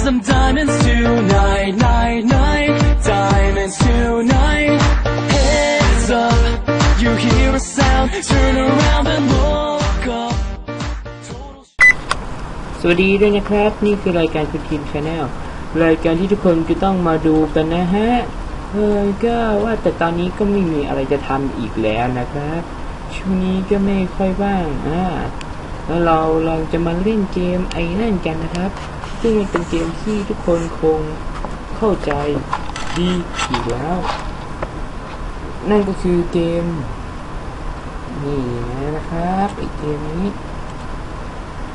to find some diamonds tonight, night, night. Diamonds tonight. Heads up, you hear a sound. Turn around and look up. สวัสดีด้วยนะครับ นี่คือรายการคุณทีมชาแนลรายการที่ทุกคนจะต้องมาดูกันนะฮะเออก็ว่าแต่ตอนนี้ก็ไม่มีอะไรจะทำอีกแล้วนะครับ ช่วงนี้ก็ไม่ค่อยว่างอ่าแล้วเราเราจะมาเล่นเกมไอ้นั่นกันนะครับ ซึ่งมันเป็นเกมที่ทุกคนคงเข้าใจดีอยู่แล้ว นั่นก็คือเกม นี่นะครับไอเกมนี้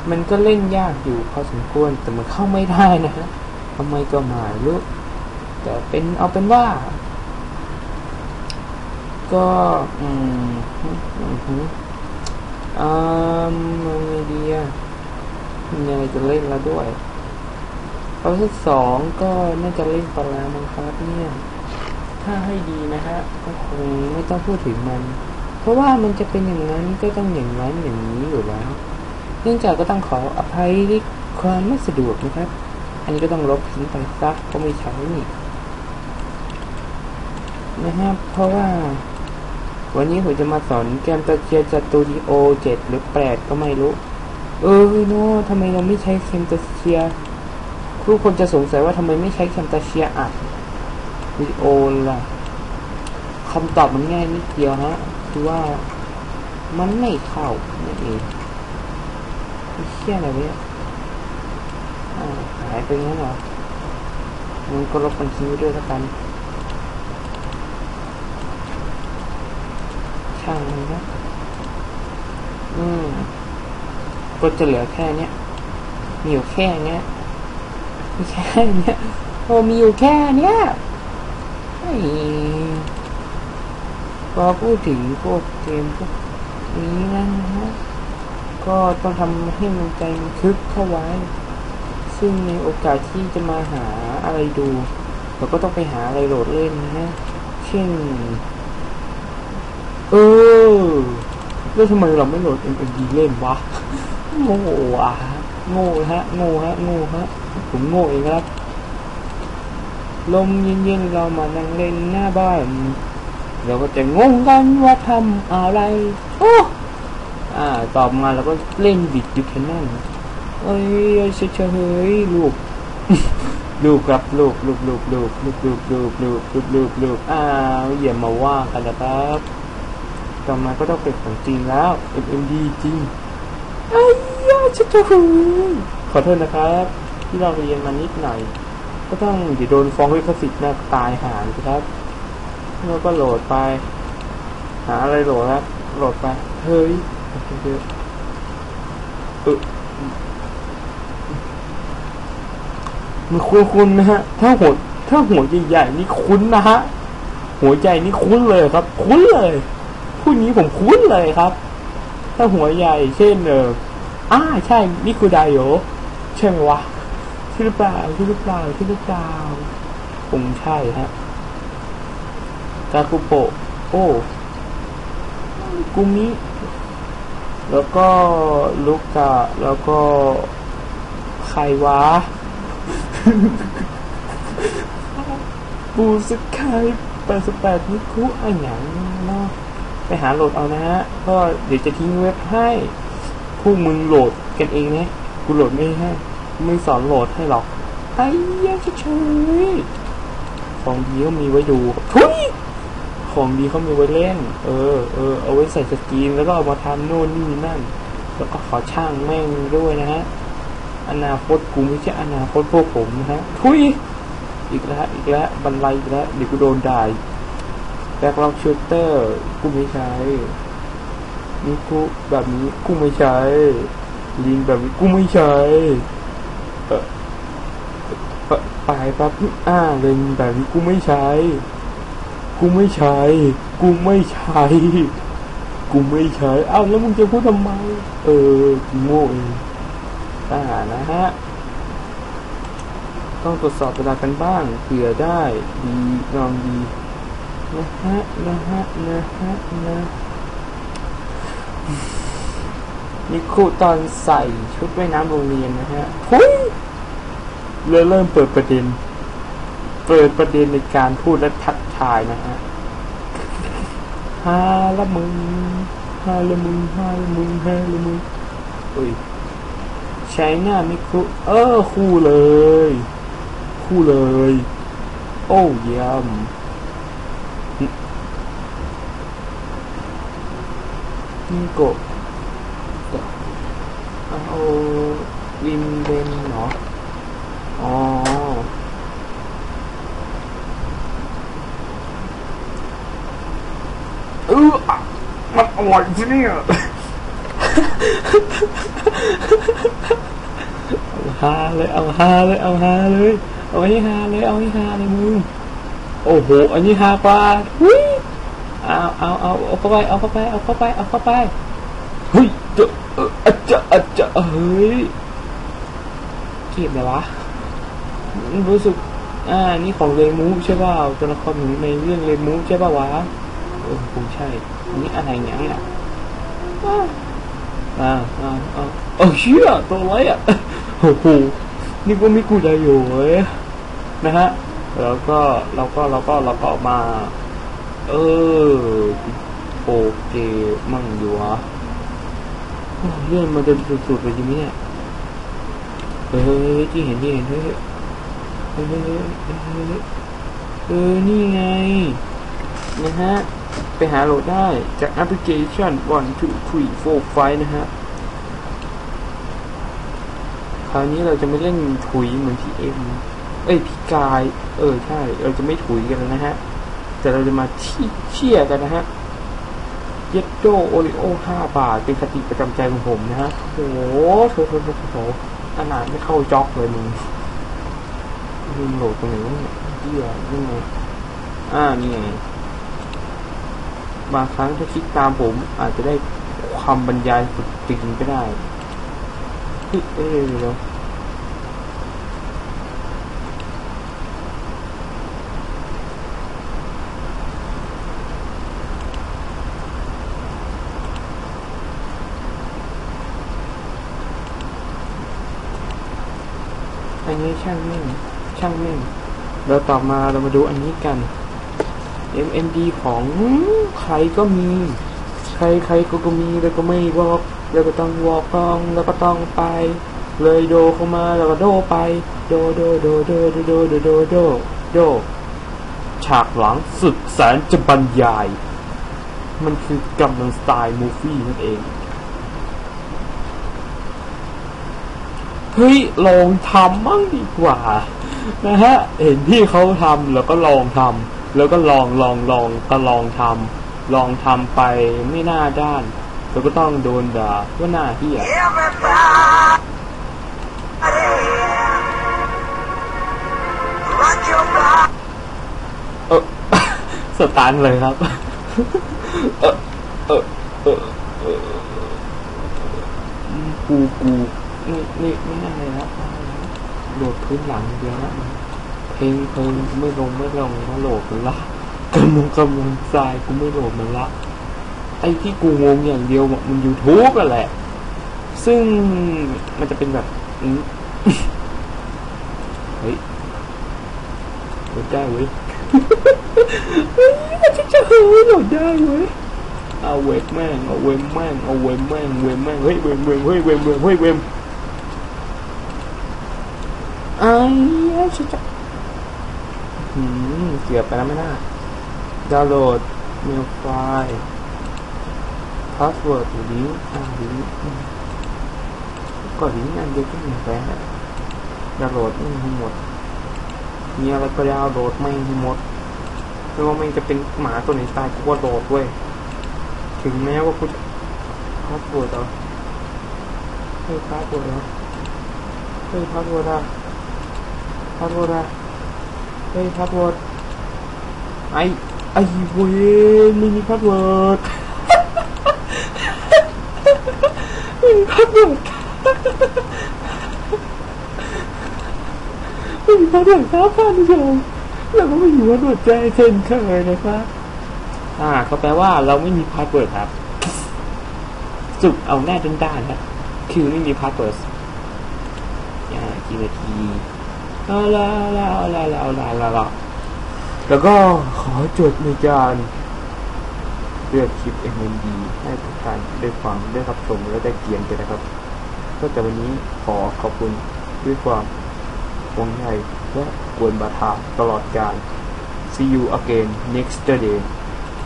มันก็เล่นยากอยู่พอสมควรแต่มันเข้าไม่ได้นะฮะทำไมก็ไม่รู้แต่เป็นเอาเป็นว่า ก็อืมอืมอืมอ่ามันไงดีอะมีอะไรจะเล่นแล้วด้วย เขาที่สองก็น่าจะเล่นปแล้วมั้งครับเนี่ยถ้าให้ดีนะฮะก็คงไม่ต้องพูดถึงมัน เพราะว่ามันจะเป็นอย่างนั้นก็ต้องอย่างนั้นอย่างนี้อยู่แล้ว เนื่องจากก็ต้องขออภัยที่ความไม่สะดวกนะครับ อันนี้ก็ต้องลบทิ้งไปซะเพราะไม่ใช้นี่นะครับ เพราะว่า วันนี้ผมจะมาสอนเกมตะเกียสตูดิโอเจ็ดหรือแปดก็ไม่รู้ เออโน่ทำไมเราไม่ใช้เคมตาเชียทุ กคนจะสงสัยว่าทำไมไม่ใช้เคมตาเชียอัดวิดีโอล่ะคำตอบมันง่ายนิดเดียวฮะคือว่ามันไม่เข้านั่นเองไอ้เชี่ยอะไรเนี่ยหายไปงั้นเหรอมึงก็ลบบัญชีไว้ด้วยแล้วกัน ช่างมันนะอืมก็จะเหลือแค่เนี้ยมีอยู่แค่เนี้ย มีแค่เนี้ยโอมีอยู่แค่เนี้ยไอ้พอพูดถึงพวกเกมพวกนี้นะฮะก็ต้องทำให้มันใจมันคึกเข้าไว้ ซึ่งในโอกาสที่จะมาหาอะไรดูเราก็ต้องไปหาอะไรโหลดเล่นนะฮะเช่นเออแล้วทำไมเราไม่โหลด MMD เล่นวะโง่อะโง่ฮะโง่ฮะโง่ฮะ ผมโง่เองครับ ลมเย็นๆเรามานั่งเล่นหน้าบ้านเราก็จะงงกันว่าทำอะไร โอ้อ่าตอบมาแล้วก็เล่นบิดอยู่แค่นั้นเอ้ยเฉยเฉยๆลูกลูกครับลูกลูกลูกลูกลูกลูกลูกลูกลูกลูกลูกอ่าอย่ามาว่ากันนะครับต่อมาก็ต้องเป็นของจริงแล้ว MMD จริงไอ้ยาเฉยเฉยๆขอโทษนะครับ ที่เราเรียนมานิดหน่อย ก็ต้องเดี๋ยวโดนฟ้องลิขสิทธิ์นะตายหานะครับแล้วก็โหลดไป หาอะไรโหลดครับโหลดไป เฮ้ยเออมันคุ้นๆนะฮะ ถ้าหัวถ้าหัวใหญ่ๆนี่คุ้นนะฮะ หัวใจนี่คุ้นเลยครับ คุ้นเลยผู้นี้ผมคุ้นเลยครับ ถ้าหัวใหญ่เช่นเอออ่าใช่นี่คือไดโอใช่ไหมวะ ใช่หรือเปล่าใช่หรือเปล่าใช่หรือเปล่าคงใช่ฮะกาคุโปะโอ้กุมิแล้วก็ลูกกะแล้วก็ใครวะปูสกายแปดสิบแปดนิคุอันหยังเนาะไปหาโหลดเอานะฮะ ก็เดี๋ยวจะทิ้งเว็บให้ พวกมึงโหลดกันเองนะ กูโหลดไม่ให้ ไม่สอนโหลดให้หรอกไอ้ยาเฉยของดีก็มีไว้ดูทุยของดีเขามีไว้เล่น เออเออเอาไว้ใส่สกรีนแล้วก็เอามาทำโน่นนี่นั่น แล้วก็ขอช่างแม่งด้วยนะฮะ อนาคตกูไม่ใช่อนาคตพวกผมนะฮะทุยอีกแล้วอีกแล้วบันไลอีกแล้วเดี๋ยวกูโดนด่าแบ็กล็อกชูเตอร์ กูไม่ใช้นี่กูแบบนี้กูไม่ใช้ลิงแบบนี้กูไม่ใช้ เออเอ่อไปแป๊บอ่าเลนแบบนี้กูไม่ใช้ กูไม่ใช้ กูไม่ใช้ กูไม่ใช้เอ้าแล้วมึงจะพูดทำไม เออกูโง่เองอ่านะฮะ ต้องตรวจสอบเวลากันบ้างเผื่อได้ดีลองดีนะฮะนะฮะนะฮะนะ นี่ครูตอนใส่ชุดว่ายน้ำโรงเรียนนะฮะพุ้ยเลยเริ่มเปิดประเด็น เปิดประเด็นในการพูดและทักทายนะฮะฮาละมึงฮาละมึงฮาละมึงฮาละมึงอุ้ยใช้หน้าไม่ครูเออคู่เลย คู่เลย โอ้เยี่ยมนี่โกะเอา วิมเบนเหรอ อ๋อ เออมันอร่อยจริงเนี่ยเอาฮาเลย เอาฮาเลย เอาฮาเลย เอาให้ฮาเลย เอาให้ฮาเลยมึง โอ้โห อันนี้ฮากว่าหุ้ยเอาเอาเอาเอาเข้าไป เอาเข้าไป เอาเข้าไป เอาเข้าไปเฮ้ย เจาเอออจะอะจะเฮ้ยเก็บเลยวะ รู้สึก อ่า นี่ของเรมูใช่ป่าวตัวละครหนูในเรื่องเรมูใช่ป่าววะเออคงใช่ อันนี้อะไรอย่างเงี้ยอะอ่าอ่าอ่าอ่าเออเชี่ยตัวไรอะโอ้โหนี่ก็ม่กูใจอยู่เว้ยนะฮะ แล้วก็เราก็เราก็เราก็ออกมา เออโอเคมั่งอยู่ฮะ เรื่องมันจะสุดๆเลยจริงไหมเนี่ยเออที่เห็นที่เห็นเฮ้ยเออเออเออเออนี่ไงนะฮะไปหาโหลดได้จากแอปพลิเคชัน one two three four five นะฮะคราวนี้เราจะไม่เล่นถุยเหมือนพี่เอ็มเอ้ยพี่กาย เออใช่ เราจะไม่ถุยกันแล้วนะฮะ แต่เราจะมาที่เชี่ยกันนะฮะ เยดโดโอริโอห้าบาท เป็นคติประจำใจของผมนะฮะโอ้โหโถโถโถโถขนาดไม่เข้าจ็อกเลยมึงมึงโหลดตรงไหนวะเนี่ยเหี้ยนี่ไงอ่านี่ไงบางครั้งถ้าคลิกตามผม อาจจะได้ความบรรยายสุดจริงก็ได้เฮ้ยเดี๋ยว อันนี้ช่างแม่งช่างแม่งเราต่อมาเรามาดูอันนี้กัน MMD ของใครก็มี ใครใครก็ก็มีแล้วก็ไม่วอกแล้วก็ต้องวอกต้องแล้วก็ต้องไป เลยโดเข้ามาแล้วก็โดไป โดโดโดโดโดโดโดโดโดโดฉากหลังสุดแสนจะบรรยาย มันคือกำลังสไตล์มูฟี่นั่นเอง เฮ้ยลองทำมั่งดีกว่านะฮะเห็นพี่เขาทำแล้วก็ลองทำแล้วก็ลองลองลองก็ลองทำลองทำไปไม่น่าด้านแล้วก็ต้องโดนด่าว่าหน้าเฮียเออสตาร์ทเลยครับ เออเออเออเออกูกู นี่นี่ไม่น่าเลยครับโหลดพื้นหลังเดียวนะเพลงเพลงกูไม่ลงไม่ลงมาโหลดมันละกำลังกำลังทรายกูไม่โหลดมันละไอ้ที่กูงงอย่างเดียวมันยูทูบอะแหละ ซึ่งมันจะเป็นแบบเฮ้ยโหลดได้เว้ยเฮ้ยมันจะจะเฮ้ยโหลดได้เว้ยเอาเวทแม่งเอาเวมแม่งเอาเวมแม่งเวมแม่งเฮ้ยเวมเวมเฮ้ยเวมเวมเฮ้ยเวมไอ้ ไอ้ชิจะหืมเกือบไปแล้วไม่น่าดาวน์โหลดเมลไฟล์พาสเวิร์ดหรือลิงก์อ่าลิงก์ก็ลิงก์อันเดียวก็มีแค่ดาวน์โหลดไม่ให้หมดมีอะไรก็ดาวน์โหลดไม่ให้หมดไม่ว่ามันจะเป็นหมาตัวไหนตายกูก็โหลดเว้ยถึงแม้ว่ากูจะพาสเวิร์ดเหรอเฮ้ยพาสเวิร์ดเหรอเฮ้ยพาสเวิร์ดอะ พาสเวิร์ดอะเฮ้ยพาสเวิร์ดไอไอเวนไม่มีพาสเวิร์ดไม่มีพาสเวิร์ดไม่มีพาสเวิร์ดครับท่านผู้ชมแล้วก็ไม่มีพาสเวิร์ดใจเช่นเคยนะครับอ่าก็แปลว่าเราไม่มีพาสเวิร์ดครับสุกเอาหน้าด้านๆนะคือไม่มีพาสเวิร์ดอ่ากี่นาที เอาละเอาละเอาละเอาละเอาละเอาละแล้วก็ขอจดในการเลือกคลิป MMD ให้ทุกท่านได้ฟังได้รับชมและได้เกียนกันนะครับก็แต่วันนี้ขอขอบคุณด้วยความหวงใยและกวนบาทาตลอดการ see you again next day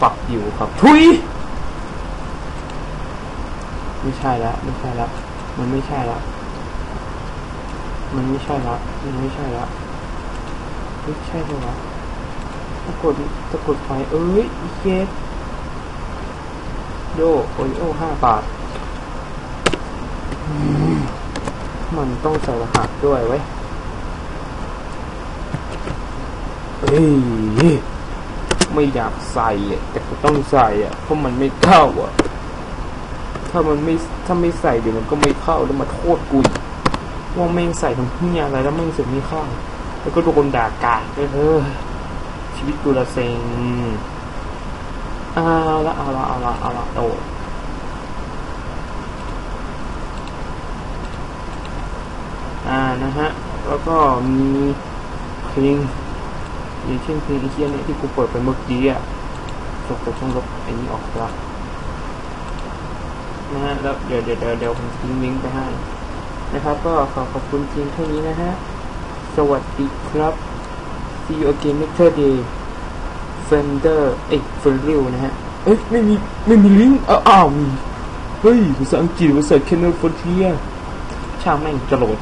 ปักอยู่ครับทุยไม่ใช่ละไม่ใช่ละมันไม่ใช่ละ มันไม่ใช่ละ มันไม่ใช่ละไม่ใช่เลยวะตะกดตะกดไฟ เอ้ยอีเกตโดโอโอห้าบาท มันต้องใส่รหัสด้วยไว้ยเอ้ย ไม่อยากใส่อะแต่ก็ต้องใส่อะเพราะมันไม่เข้าอะถ้ามันไม่ ถ้าไม่ใส่เดี๋ยวมันก็ไม่เข้าแล้วมาโทษกูอีก ว่าแม่งใส่ทำเพี้ยอะไรแล้วแม่งเสร็จไม่เข้าแล้วก็โดนด่ากาดด้วยเออชีวิตกูละเซ็งเอาละเอาละเอาละเอาละโดดอ่านะฮะ แล้วก็มีเพลงอย่างเช่นเพลงไอ้เคียเนี่ยที่กูเปิดไปเมื่อกี้อะจบแต่ช่องลบไอ้นี้ออกละนะฮะแล้วเดี๋ยวเดี๋ยวเดี๋ยวเดี๋ยวผมทิ้งลิงก์ไปให้ นะครับ ก็ขอขอบคุณจริงเท่านี้นะฮะ สวัสดีครับ see you again next day Fender เอ้ย f e r r i l นะฮะ เอ้ย ไม่มี ไม่มีลิงก์อ้าวมี เฮ้ย ภาษาอังกฤษภาษาแคนาดาฟอนเทียช่างแม่งจะโหลด